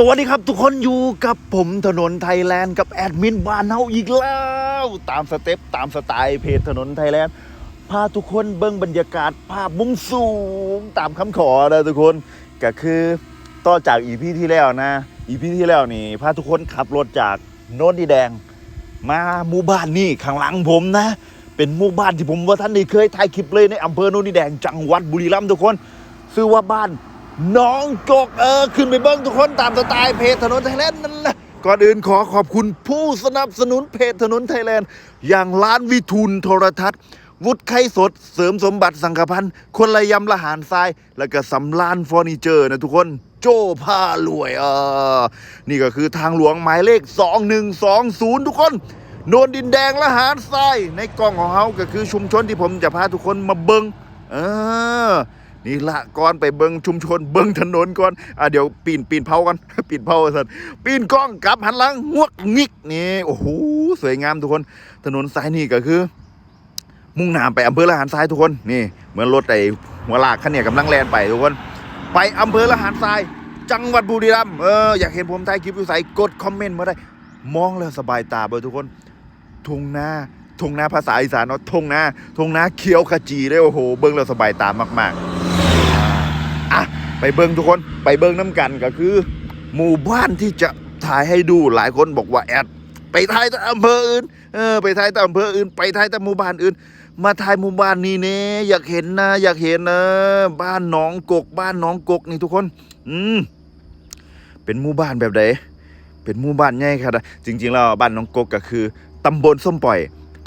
สวัสดีครับทุกคนอยู่กับผมถนนไทยแลนด์กับแอดมินบ้านเฮาอีกแล้ว ตามสเต็ปตามสไตล์เพจถนนไทยแลนด์พาทุกคนเบิ้งบรรยากาศภาพมุมสูงตามคำขอนะทุกคนก็คือต่อจากอีพีที่แล้วนะอีพีที่แล้วนี่พาทุกคนขับรถจากโน้นดีแดง มาหมู่บ้านนี่ข้างหลังผมนะ เป็นหมู่บ้านที่ผมว่าท่านได้เคยถ่ายคลิปเลยในอำเภอโน้นดีแดงจังหวัดบุรีรัมย์ทุกคนชื่อว่าบ้าน น้องกกเออขึ้นไปเบิ้งทุกคนตามสไตล์เพจถนนไทยแลนด์นั่นแหละก่อนอื่นขอขอบคุณผู้สนับสนุนเพจถนนไทยแลนด์ อย่างร้านวิทูลโทรทัศน์ วุฒิไข่สด เสริมสมบัติสังฆพันธ์คนละยำละหารทราย แล้วก็สำรานเฟอร์นิเจอร์นะทุกคนโจ้ผ้ารวยเออนี่ก็คือทางหลวงหมายเลข 2120 ทุกคนโนนดินแดงละหารทราย ในกล้องของเขาก็คือชุมชนที่ผมจะพาทุกคนมาเบิงเออ นี่ละก่อนไปเบิงชุมชน เบิงถนนก่อนอะเดี๋ยวปีนปีนเผากันปีนเผาสันปีนกล้องกลับหันหลังงวกงิกนี่โอ้โหสวยงามทุกคน ถนนสายนี่ก็คือ มุ่งหน้าไปอำเภอละหารทรายทุกคนนี่ เหมือนรถไอ้หัวลากคันเนี่ยกำลังแล่นไปทุกคน ไปอำเภอละหารทราย จังหวัดบุรีรัมย์เอออยากเห็นผมถ่ายคลิปอยู่ใส่กดคอมเมนต์มาได้ มองแล้วสบายตาเบอทุกคนทุ่งนาทุ่งนาภาษาอีสานเนาะทุ่งนาทุ่งนาเขียวขจีเลยโอ้โห เบิ้งแล้วสบายตามาก ๆ ไปเบิ้งทุกคนไปเบิ้งน้ำกันก็คือ หมู่บ้านที่จะถ่ายให้ดูหลายคนบอกว่าแอดไปถ่ายแต่อำเภออื่นเออไปถ่ายแต่อำเภออื่น ไปถ่ายแต่หมู่บ้านอื่น มาถ่ายหมู่บ้านนี้เน่อยากเห็นนะ อยากเห็นนะบ้านหนองกก บ้านหนองกกนี่ทุกคน อืมเป็นหมู่บ้านแบบไหนเป็นหมู่บ้านใหญ่ครับจริงๆแล้วบ้านหนองกกก็คือตำบลส้มปล่อย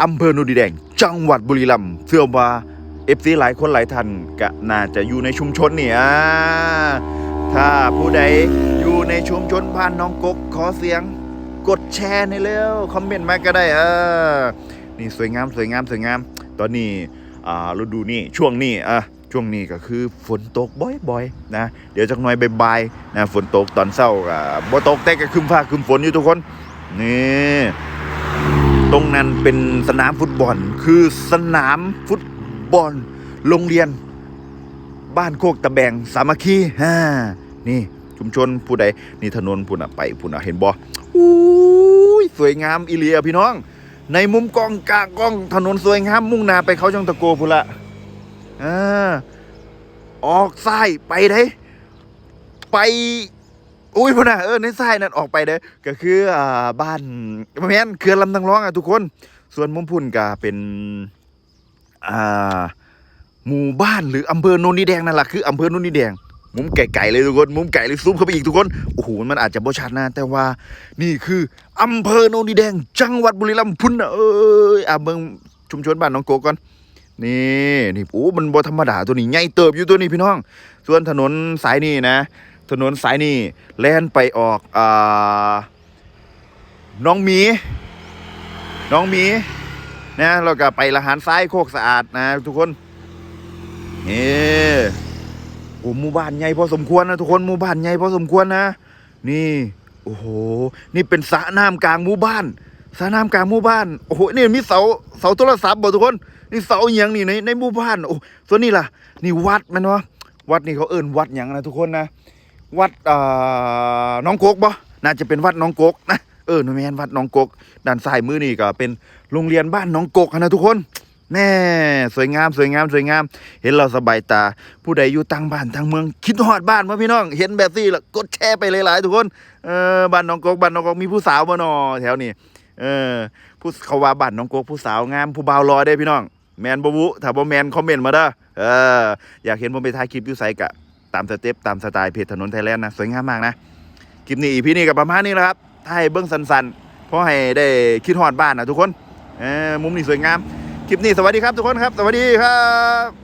อำเภอโนูนดีแดง จังหวัดบุรีรัมย์เชื่อว่า เอฟซีหลายคนหลายท่านก็น่าจะอยู่ในชุมชนนี่อ่าถ้าผู้ใดอยู่ในชุมชนบ้านน้องกกขอเสียงกดแชร์ในเร็วคอมเมนต์มาก็ได้เออนี่สวยงามสวยงามสวยงาม ตอนนี้อ่าฤดูนี้ช่วงนี้อะช่วงนี้ก็คือฝนตกบ่อยๆนะเดี๋ยวจักหน่อยบ่ายๆนะฝนตกตอนเช้าก็บ่ตกแต่ก็คึมฟ้าคึมฝนอยู่ทุกคนนี่ตรงนั้นเป็นสนามฟุตบอล คือสนามฟุต บอลโรงเรียน บ้านโคกตะแบงสามัคคีฮ่านี่ชุมชนผู้ใดนี่ถนนผู้น่ะไปผู้น่ะเห็นบ่อุ้ยสวยงามอีเลียพี่น้อง ในมุมกล้องกลางกล้องถนนสวยงามมุ่งหน้าไปเขาจังตะโกพุนละอ่าออกซ้ายไปเด้ไปอุ้ยพุ่นน่ะเออในซ้ายนั่นออกไปเด้อก็คืออ่าบ้านแม่นเขื่อนลำตังร้องอะทุกคน ส่วนมุมพุ่นก็เป็น หมู่บ้านหรืออำเภอโนนดีแดงนั่นแหละคืออำเภอโนนดีแดง มุมไก่ๆเลยทุกคน มุมไก่เลยซูมเข้าไปอีกทุกคน โอ้โห มันอาจจะบ่ชัดนะแต่ว่า นี่คืออำเภอโนนดีแดง จังหวัดบุรีรัมย์พุ่นนะเอ้ยอะเบิ่งชุมชนบ้านน้องโกก่อนนี่นี่โอ้ มันบ่ธรรมดาตัวนี้ใหญ่เติบอยู่ตัวนี้พี่น้อง ส่วนถนนสายนี้นะ ถนนสายนี้แล่นไปออกอ่าน้องมี น้องมี นะแล้วก็ไปละหารซ้ายโคกสะอาดนะทุกคนนี่โอ้หมู่บ้านใหญ่พอสมควรนะทุกคนหมู่บ้านใหญ่พอสมควรนะ นี่โอ้โหนี่เป็นสระน้ำกลางหมู่บ้านสระน้ำกลางหมู่บ้านโอ้โหนี่มีเสาเสาโทรศัพท์บ่ทุกคนนี่เสาอหย่างนี่ในในหมู่บ้านโอ้ส่วนนี่ล่ะ นี่วัดมันวะวัดนี่เขาเอิ้นวัดอย่างนะทุกคนนะวัดอ่าน้องโกกบ่น่าจะเป็นวัดน้องโกกนะ เออหนูแมนวัดน้องกกด้านซ้ายมือนี่ก็เป็นโรงเรียนบ้านน้องกกนะทุกคนแน่สวยงามสวยงามสวยงาม เห็นเราสบายตา ผู้ใดอยู่ต่างบ้านต่างเมือง คิดฮอดบ้านมาพี่น้อง เห็นแบบนี้ละกดแชร์ไปหลายๆทุกคนเออบ้านน้องกกบ้านน้องกกมีผู้สาวบ่นอแถวนี้เออผู้เขาว่าบ้านน้องกกผู้สาวงามผู้บ่าวรอได้พี่น้องแมนบ่บุถ้าบ่แมนคอมเมนต์มาเด้อเอออยากเห็นผมไปถ่ายคลิปอยู่ไสกะตามสเต็ปตามสไตล์เพจถนนไทยแลนด์นะสวยงามมากนะคลิปนี้อีพีนี้กับประมาณนี้นะครับ ถ่ายเบื้องสันๆเพราะให้ได้คิดฮอดบ้านนะทุกคนมุมนี้สวยงาม คลิปนี้สวัสดีครับทุกคนครับ สวัสดีครับ